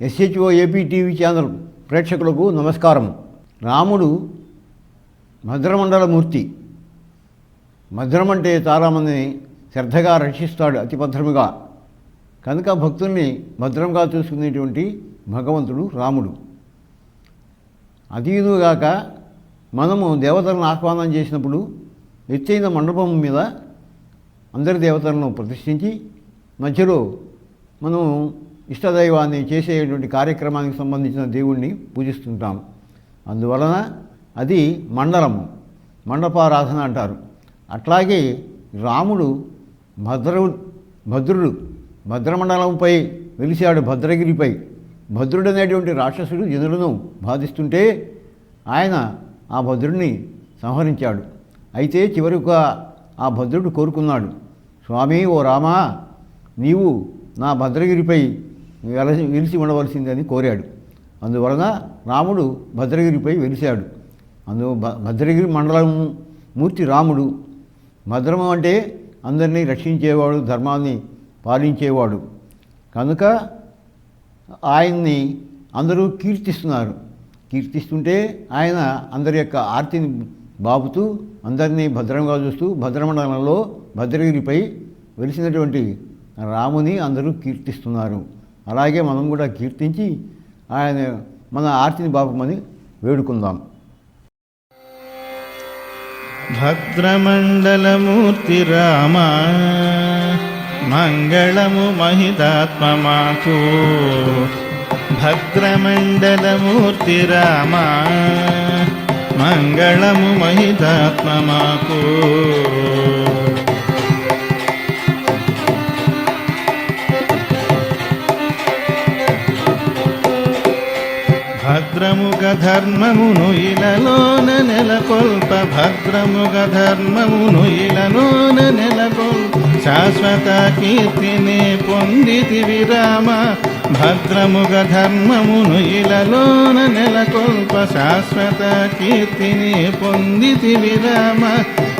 SHO AP TV channel ప్రేక్షకులకు నమస్కారం. రాముడు భద్రమండలమూర్తి. భద్రం అంటే చాలామందిని శ్రద్ధగా రక్షిస్తాడు అతి భద్రముగా కనుక భక్తుల్ని భద్రంగా చూసుకునేటువంటి భగవంతుడు రాముడు. అతీదుగాక మనము దేవతలను ఆహ్వానం చేసినప్పుడు ఎత్తైన మండపం మీద అందరి దేవతలను ప్రతిష్ఠించి మధ్యలో మనం ఇష్టదైవాన్ని చేసేటువంటి కార్యక్రమానికి సంబంధించిన దేవుణ్ణి పూజిస్తుంటాం. అందువలన అది మండలము మండపారాధన అంటారు. అట్లాగే రాముడు భద్రు భద్రుడు భద్రమండలంపై వెలిశాడు భద్రగిరిపై. భద్రుడు అనేటువంటి రాక్షసుడు జనులను బాధిస్తుంటే ఆయన ఆ భద్రుడిని సంహరించాడు. అయితే చివరికి ఆ భద్రుడు కోరుకున్నాడు స్వామి ఓ రామా నీవు నా భద్రగిరిపై వెలసి వెలిసి ఉండవలసిందని కోరాడు. అందువలన రాముడు భద్రగిరిపై వెలిశాడు. అందు భద్రగిరి మండలం మూర్తి రాముడు. భద్రము అంటే అందరినీ రక్షించేవాడు ధర్మాన్ని పాలించేవాడు. కనుక ఆయన్ని అందరూ కీర్తిస్తున్నారు. కీర్తిస్తుంటే ఆయన అందరి యొక్క ఆర్తిని బాపుతూ అందరినీ భద్రంగా చూస్తూ భద్రమండలంలో భద్రగిరిపై వెలిసినటువంటి రాముని అందరూ కీర్తిస్తున్నారు. అలాగే మనం కూడా కీర్తించి ఆయన మన ఆర్తిని బాపమని వేడుకుందాం. భద్రమండలమూర్తి రామ మంగళము మహితాత్మమాకు భద్రమండలమూర్తి రామ మంగళము మహిదాత్మమాకు. భద్రముగ ధర్మమును ఇలలోన నెలకొల్ప భద్రముగ ధర్మమును ఇలలోన నెలకొల్ప శాశ్వత కీర్తిని పొందితి విరామ భద్రముగ ధర్మమును ఇలలోన నెలకొల్ప శాశ్వత కీర్తిని పొందితి విరామ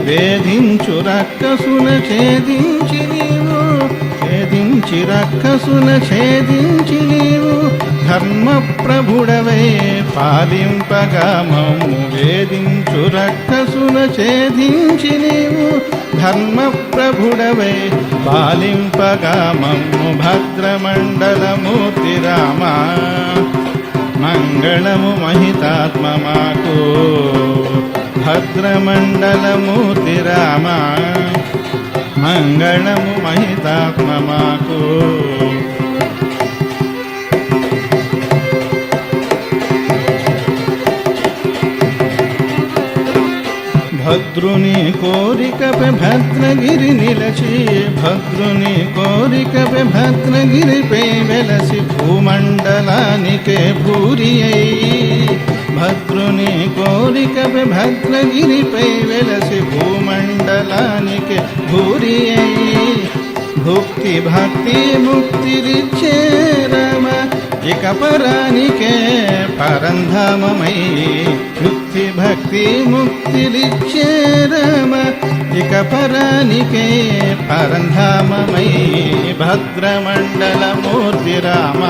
వేధించు రక్కసుల ఛేదించి నీవు ఛేదించి రక్కసుల ఛేదించి నీవు ధర్మ ప్రభుడవే పాలింపగా మమ్ము వేధించు రక్తసున ఛేదించి నీవు ధర్మ ప్రభుడవై పాలింపగా మమ్ము భద్రమండలమూర్తి రామ మంగళము మహితాత్మమాకు భద్రమండలమూర్తి రామ మంగళము మహితాత్మమాకు భద్రుని కోరికపై భద్రగిరి నిలచి భద్రుని కోరికపై భద్రగిరిపై వెలసి భూమండలానికే భూరి అయి భద్రుని కోరికపై భద్రగిరిపై వెలసి భూమండలానికే భూరి అయి భుక్తి భక్తి ముక్తిరిచ్చే రామ ఇక పరానికే పరంధామమై ముక్తి భక్తి ముక్తిరిచ్చే రామ ఇక పరానికే పరంధామమై భద్రమండలమూర్తి రామ.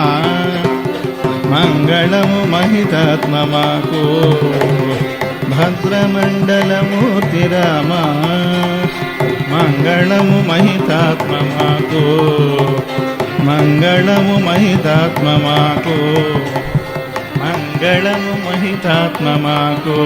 మంగళము మహితాత్మమాకు భద్రమండలమూర్తి రామ. మంగళము మహితాత్మమాకు మంగళము మహితాత్మమాకు మంగళము మహితాత్మమాకు